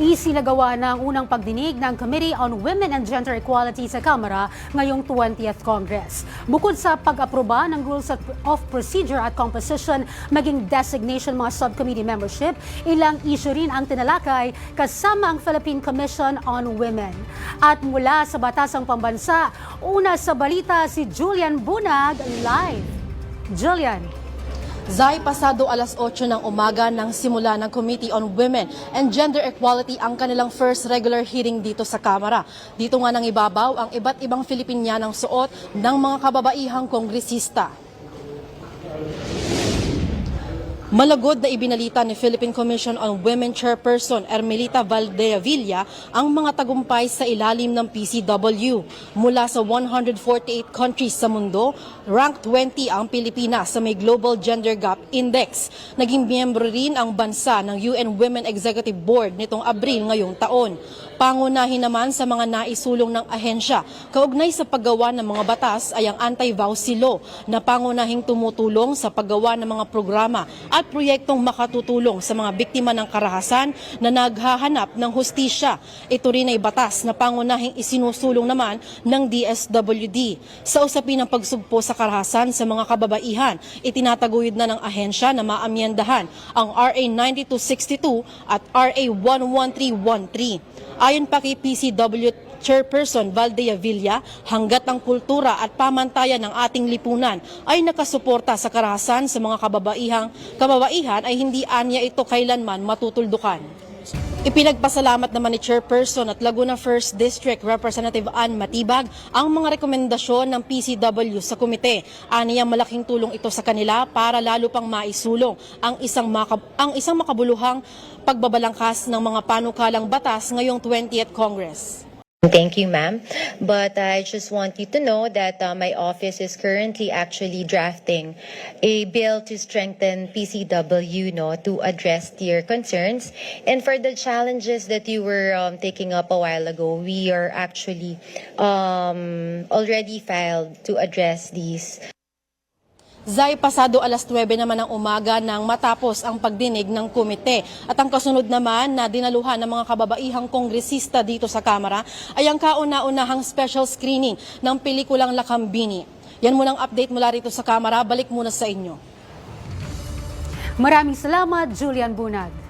Isinagawa na ang unang pagdinig ng Committee on Women and Gender Equality sa Kamara ngayong 20th Congress. Bukod sa pag-aproba ng Rules of Procedure at Composition maging designation mga subcommittee membership, ilang issue rin ang tinalakay kasama ang Philippine Commission on Women. At mula sa Batasang Pambansa, una sa balita si Julian Bunag live. Julian. Zay, pasado alas 8 ng umaga nang simula ng Committee on Women and Gender Equality ang kanilang first regular hearing dito sa Kamara. Dito nga nang ibabaw ang iba't ibang Filipinyanang suot ng mga kababaihang kongresista. Malagod na ibinalita ni Philippine Commission on Women Chairperson Ermelita Valdevilla ang mga tagumpay sa ilalim ng PCW. Mula sa 148 countries sa mundo, rank 20 ang Pilipinas sa may Global Gender Gap Index. Naging miyembro rin ang bansa ng UN Women Executive Board nitong Abril ngayong taon. Pangunahin naman sa mga naisulong ng ahensya kaugnay sa paggawa ng mga batas ay ang Anti-Vowsy Law na pangunahing tumutulong sa paggawa ng mga programa at proyektong makatutulong sa mga biktima ng karahasan na naghahanap ng hustisya. Ito rin ay batas na pangunahing isinusulong naman ng DSWD. Sa usapin ng pagsugpo sa karahasan sa mga kababaihan, itinataguyod na ng ahensya na maamyendahan ang RA 9262 at RA 11313. Ayon pa kay PCW Chairperson Valdea Villa, hanggat ang kultura at pamantayan ng ating lipunan ay nakasuporta sa karahasan sa mga kababaihang kababaihan ay hindi anya ito kailanman matutuldukan. Ipinagpasalamat naman ni Chairperson at Laguna 1st District Representative Ann Matibag ang mga rekomendasyon ng PCW sa komite. Aniyang malaking tulong ito sa kanila para lalo pang maisulong ang isang, makab- ang isang makabuluhang pagbabalangkas ng mga panukalang batas ngayong 20th Congress. Thank you, ma'am. But I just want you to know that uh, my office is currently actually drafting a bill to strengthen PCW, no, to address your concerns. And for the challenges that you were um, taking up a while ago, we are actually um, already filed to address these. Zay, pasado alas 9 naman ng umaga nang matapos ang pagdinig ng komite. At ang kasunod naman na dinaluhan ng mga kababaihang kongresista dito sa Kamara ay ang kauna-unahang special screening ng pelikulang Lakambini. Yan munang update mula rito sa Kamara. Balik muna sa inyo. Maraming salamat, Julian Bunag.